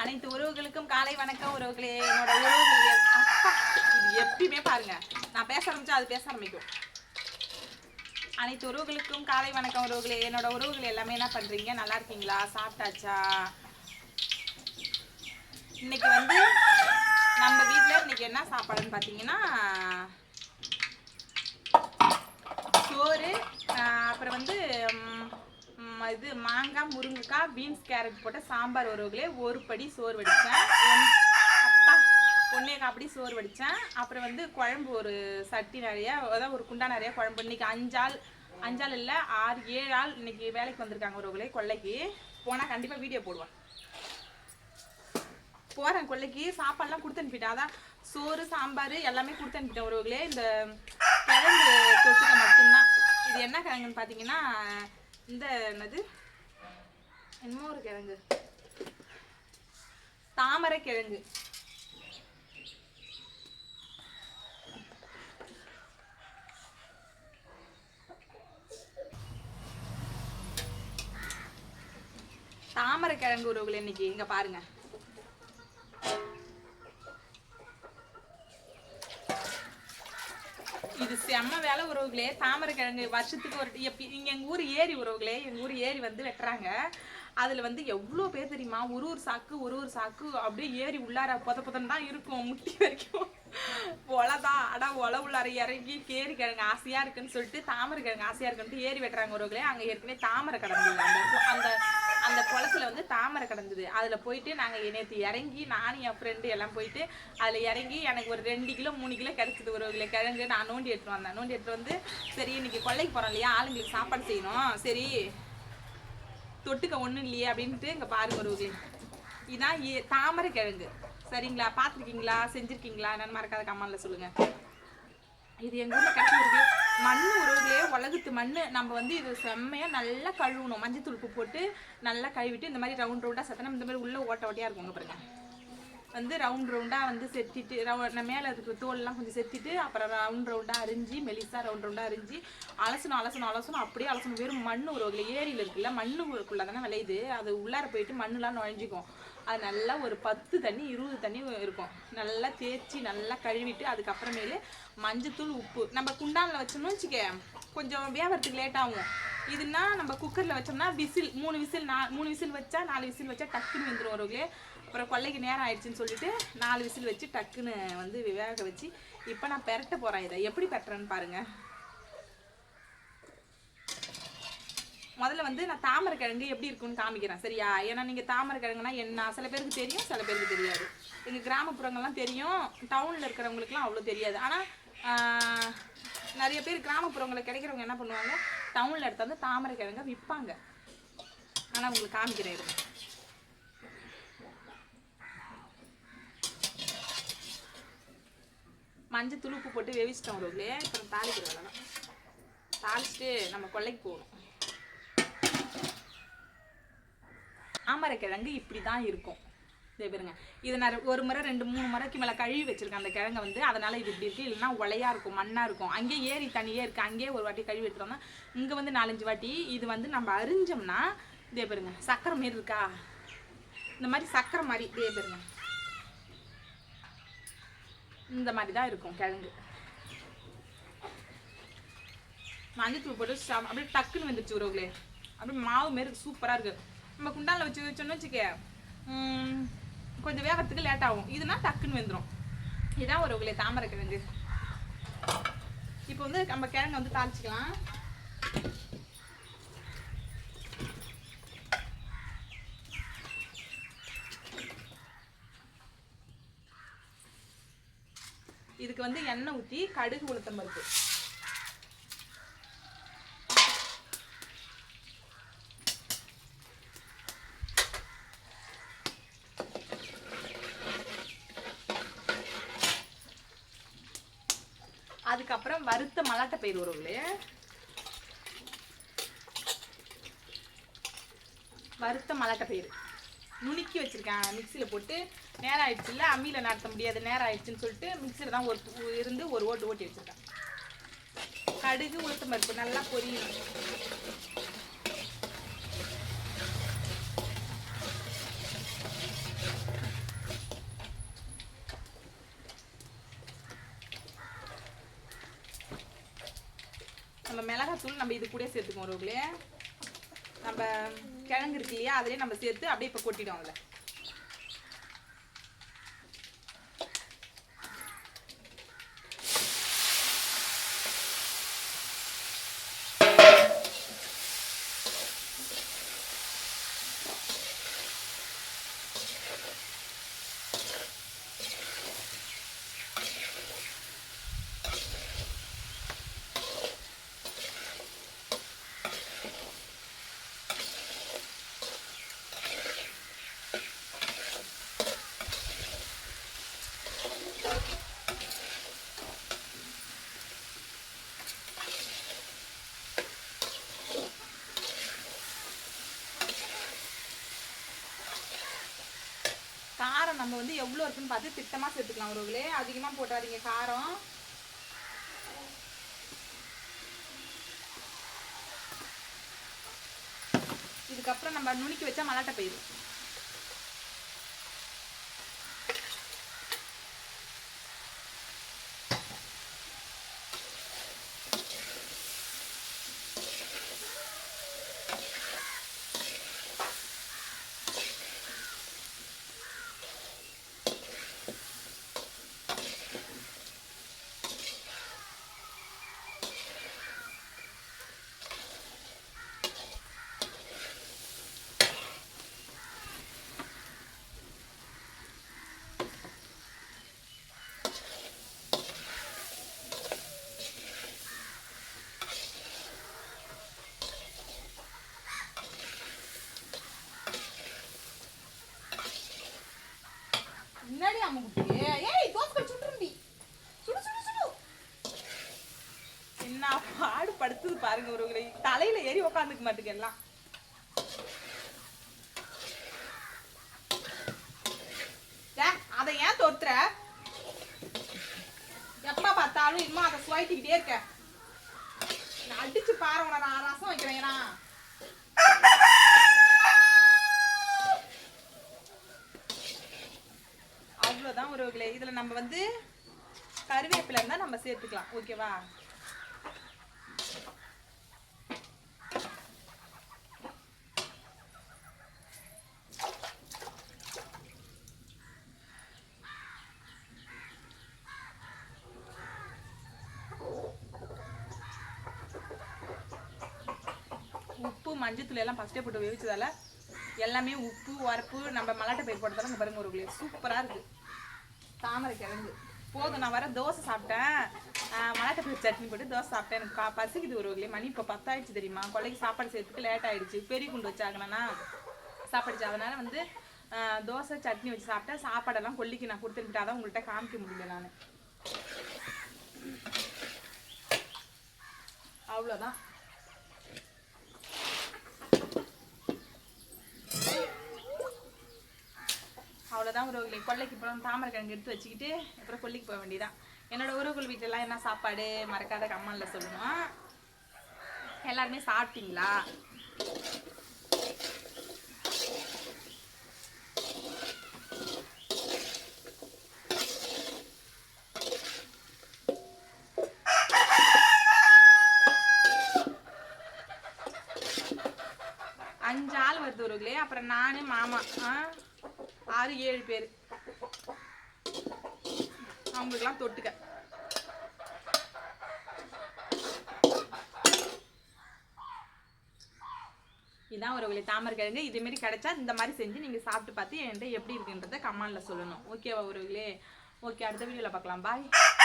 அனைத்து உறவுகளுக்கும் காலை வணக்கம் உறவுகளே. என்னோட உறவுகள் இது எப்பயுமே பாருங்க. நான் பேச ஆரம்பிச்சா அது பேச ஆரம்பிக்கும். அனைத்து உறவுகளுக்கும் காலை வணக்கம் உறவுகளே. என்னோட உறவுகள் எல்லாமே என்ன பண்றீங்க? நல்லா இருக்கீங்களா? சாப்பிட்டாச்சா? இன்னைக்கு வந்து நம்ம வீட்டில் இன்னைக்கு என்ன சாப்பாடுன்னு பார்த்தீங்கன்னா சோறு அப்புறம் வந்து இது மாங்காய் முருங்கைக்காய் பீன்ஸ் கேரட் போட்ட சாம்பார் உறவுகளே ஒரு படி சோறு வடித்தேன் அப்பா ஒன்றே அப்படி சோறு வடித்தேன் அப்புறம் வந்து குழம்பு ஒரு சட்டி நிறைய அதாவது ஒரு குண்டா நிறைய குழம்பு. இன்னைக்கு அஞ்சாள் அஞ்சாள் இல்லை ஆறு ஏழு ஆள் இன்றைக்கி வேலைக்கு வந்திருக்காங்க உறவுகளே கொள்ளைக்கு. போனால் கண்டிப்பாக வீடியோ போடுவேன். போகிறேன் கொல்லைக்கு சாப்பாடுலாம் கொடுத்து அனுப்பிட்டேன். அதான் சோறு சாம்பார் எல்லாமே கொடுத்து அனுப்பிட்டேன் உறவுகளே. இந்த கிழங்கு தொட்டுக்க மட்டும்தான். இது என்ன கிழங்குன்னு பார்த்தீங்கன்னா இந்த என்னது? என்னமோ ஒரு கிழங்கு. தாமரை கிழங்கு. தாமரை கிழங்கு உறவுகள் இன்னைக்கு இங்க பாருங்க. உறவுகளே தாமரை கிழங்கு வருஷத்துக்கு ஒரு எப்பி இங்க எங்க ஊர் ஏரி உறவுகளே எங்க ஊர் ஏரி வந்து வெட்டுறாங்க. அதுல வந்து எவ்வளோ பேர் தெரியுமா? ஒரு ஒரு சாக்கு ஒரு ஒரு சாக்கு அப்படியே ஏரி உள்ளார புத புதன்னு தான் இருக்கும் முட்டி வரைக்கும். ஒலைதான் அடா ஒலை உள்ளார இறங்கி கேரி கிழங்கு ஆசையா இருக்குன்னு சொல்லிட்டு தாமரை கிழங்கு ஆசையா இருக்குன்ட்டு ஏரி வெட்டுறாங்க உறவுகளே. அங்க ஏற்கனவே தாமரை கிடங்கு அந்த அந்த அந்த குளத்துல வந்து தாமரை கிடந்தது. அதுல போயிட்டு நாங்க நேற்று இறங்கி நானும் என் ஃப்ரெண்டு எல்லாம் போயிட்டு அதுல இறங்கி எனக்கு ஒரு ரெண்டு கிலோ மூணு கிலோ கிடைச்சது. ஒரு கிலோ கிழங்கு நான் நோண்டி எடுத்துட்டு வந்தேன். நோண்டி எடுத்துட்டு வந்து சரி இன்னைக்கு கொல்லைக்கு போறோம் இல்லையா? ஆளுங்களுக்கு சாப்பாடு செய்யணும். சரி தொட்டுக்க ஒண்ணும் இல்லையே அப்படின்ட்டு இங்க பாருங்க ஒரு இதான் ஏ- தாமரை கிழங்கு. சரிங்களா? பார்த்துருக்கீங்களா? செஞ்சுருக்கீங்களா? என்னென்னு மறக்காத கமெண்ட்ல சொல்லுங்க. இது எங்கள் ஊரில் கட்டி இருக்கு. மண் உறவுகளே உலகத்து மண் நம்ம வந்து இது செம்மையாக நல்லா கழுவணும். மஞ்சள் தூள் உப்பு போட்டு நல்லா கழுவிட்டு இந்த மாதிரி ரவுண்ட் ரவுண்டாக சத்தனம் இந்த மாதிரி உள்ளே ஓட்ட ஓட்டையாக இருக்கும் பாருங்க. வந்து ரவுண்ட் ரவுண்டாக வந்து செத்திட்டு ரவு- மேலே மேல தோல்லாம் கொஞ்சம் செத்திட்டு அப்புறம் ரவுண்ட் ரவுண்டாக அரிஞ்சு மெலிசா ரவுண்ட் ரவுண்டாக அரிஞ்சு அலசணும் அலசணும் அலசணும் அப்படியே அலசணும். வெறும் மண் உறவுகள ஏரியில இருக்குல்ல மண்ணுக்குள்ளே தானே விளையுது. அது உள்ளார போயிட்டு மண்ணுலாம் நுழைஞ்சிக்கும். அது நல்லா ஒரு பத்து தண்ணி இருபது தண்ணி இருக்கும். நல்லா தேய்ச்சி நல்லா கழுவிட்டு அதுக்கப்புறமேலு மஞ்சத்தூள் உப்பு. நம்ம குண்டானில் வச்சோம்னு வச்சுக்க கொஞ்சம் வேவறதுக்கு லேட் ஆகும். இதுனா நம்ம குக்கரில் வச்சோம்னா விசில் மூணு விசில் நா மூணு விசில் வச்சா நாலு விசில் வச்சா டக்குன்னு வந்துடும் ஒரு அப்புறம் கொல்லைக்கு நேரம் ஆயிடுச்சுன்னு சொல்லிட்டு நாலு விசில் வச்சு டக்குன்னு வந்து வேக வச்சு இப்போ நான் பெரட்ட போகிறேன் இதை. எப்படி பெட்டுறேன்னு பாருங்கள் முதல்ல வந்து நான் தாமரை கிழங்கு எப்படி இருக்கும்னு காமிக்கிறேன் சரியா? ஏன்னா நீங்கள் தாமரை கிழங்குனா என்ன? சில பேருக்கு தெரியும் சில பேருக்கு தெரியாது. எங்கள் கிராமப்புறங்கள்லாம் தெரியும். டவுனில் இருக்கிறவங்களுக்குலாம் அவ்வளோ தெரியாது. ஆனால் நிறைய பேர் கிராமப்புறங்களில் கிடைக்கிறவங்க என்ன பண்ணுவாங்க? டவுனில் எடுத்து வந்து தாமரை கிழங்க விற்பாங்க ஆனால் உங்களுக்கு காமிக்கிறேன் இருங்க. மஞ்சள் துளுப்பு போட்டு வேவிச்சிட்டோம் ஒரு இப்போ தாளிக்கிற வேலை தான். நம்ம கொல்லைக்கு போகணும். தாமரைக்கிழங்கு இப்படி தான் இருக்கும். இதே பாருங்க. இது நான் ஒரு முறை ரெண்டு மூணு முறைக்கு மேலே கழுவி வச்சிருக்கேன் அந்த கிழங்க வந்து. அதனால் இது இப்படி இருக்குது இல்லைன்னா உலையாக இருக்கும் மண்ணாக இருக்கும். அங்கேயே ஏரி தண்ணியே இருக்குது அங்கேயே ஒரு வாட்டி கழுவி எடுத்துட்டு இங்கே வந்து நாலஞ்சு வாட்டி இது வந்து நம்ம அரிஞ்சோம்னா இதே பாருங்க. சக்கரை மாரி இருக்கா? இந்த மாதிரி சக்கரை மாதிரி இதே பாருங்க. இந்த மாதிரி தான் இருக்கும் கிழங்கு. மஞ்சத்தூள் போட்டு அப்படியே டக்குன்னு வந்துருச்சு உறவுகளே அப்படியே மாவு மாரி சூப்பராக இருக்குது நம்ம குண்டானில் வச்சு வச்சோம்னு வச்சுக்க கொஞ்சம் வேகத்துக்கு லேட் ஆகும். இதுனா டக்குன்னு வெந்துடும் இதுதான் உறவுகளே தாமரை கிழங்கு. இப்போ வந்து நம்ம கிழங்கு வந்து தாளிச்சிக்கலாம். இதுக்கு வந்து எண்ணெய் ஊற்றி கடுகு உளுத்தம் பருப்பு அதுக்கப்புறம் வறுத்த மலாட்டை பயிர் உறவுகளே வறுத்த மலாட்டை பயிர். நுணுக்கி வச்சிருக்கேன். மிக்சியில் போட்டு நேரம் ஆயிடுச்சுல்ல அம்மியில் நடத்த முடியாது நேரம் ஆயிடுச்சுன்னு சொல்லிட்டு மிக்சியில் தான் ஒரு இருந்து ஒரு ஓட்டு ஓட்டி வச்சுருக்கேன். கடுகு உளுத்தம் பருப்பு நல்லா பொரியும் நம்ம இது கூட சேர்த்துக்குவோம் உறவுகளே நம்ம கிழங்கு இருக்கு இல்லையா அதிலே நம்ம சேர்த்து அப்படியே இப்போ கொட்டிடும் அதில். நம்ம வந்து எவ்வளோ இருக்குன்னு பார்த்து திட்டமாக சேர்த்துக்கலாம். உறவுகளே அதிகமாக போட்டாதீங்க காரம். இதுக்கப்புறம் நம்ம நுணுக்கி வச்சா மலாட்டை போயிடும் முன்னாடி அம்முக்குட்டி ஏய் தோசை கல் சுட்டுரும்பி சுடு சுடு சுடு. என்ன பாடு படுத்துது பாருங்க ஒருவங்களை தலையில ஏறி உக்காந்துக்க மாட்டுக்கு எல்லாம். அதை ஏன் தொத்துற எப்ப பார்த்தாலும் இன்னும் அதை சுவாய்க்கிட்டே இருக்க. நான் அடிச்சு பாரு உன நான் ரசம் வைக்கிறேன் ஏன்னா அவ்வளோதான் உறவுகளே இதில் நம்ம வந்து கருவேப்பிலை இருந்தால் நம்ம சேர்த்துக்கலாம். ஓகேவா? உப்பு மஞ்சத்தூள் எல்லாம் ஃபஸ்ட்டே போட்டு வேவிச்சதால எல்லாமே உப்பு உரப்பு நம்ம மலாட்டை பயிர் போட்டதால இங்க பாருங்க ஒரு சூப்பராக இருக்கு. தாமரை கிழங்கு. போதும் நான் வர தோசை சாப்பிட்டேன். ஆஹ் சட்னி போட்டு தோசை சாப்பிட்டேன். எனக்கு கா- பசிக்குது ஒரு வகையிலே. மணி இப்போ பத்தாயிடுச்சு தெரியுமா? கொள்ளைக்கு சாப்பாடு செய்யறதுக்கு லேட் ஆயிடுச்சு. பெரிய குண்டு வச்சாங்கண்ணா சாப்பாடுச்சு அதனால வந்து தோசை சட்னி வச்சு சாப்பிட்டேன். சாப்பாடெல்லாம் கொல்லிக்கு நான் கொடுத்துட்டு அதான் உங்கள்கிட்ட காமிக்க முடியல நான். அவ்வளோதான். அவ்வளோதான் உறவுகளை கொல்லைக்கு போகணும் தாமரை கிழங்கு எடுத்து வச்சுக்கிட்டு அப்புறம் கொல்லிக்கு போக வேண்டியதான் என்னோட உறவுகள் வீட்டிலலாம் என்ன சாப்பாடு மறக்காத கம்மனில் சொல்லணும் எல்லாருமே சாப்பிட்டீங்களா? அஞ்சு ஆள் வருது உறவுகளே அப்புறம் நானு மாமா ஆ? ஆறு ஏழு பேர். அவங்களுக்குலாம் தொட்டுக்க. இதான் ஒரு தாமரை கிழங்கு இதேமாரி கிடைச்சா இந்த மாதிரி செஞ்சு நீங்கள் சாப்பிட்டு பார்த்து என்கிட்ட எப்படி இருக்குன்றத கமெண்ட்ல சொல்லணும். ஓகேவா ஒரு ஓகே அடுத்த வீடியோவில் பார்க்கலாம். பாய்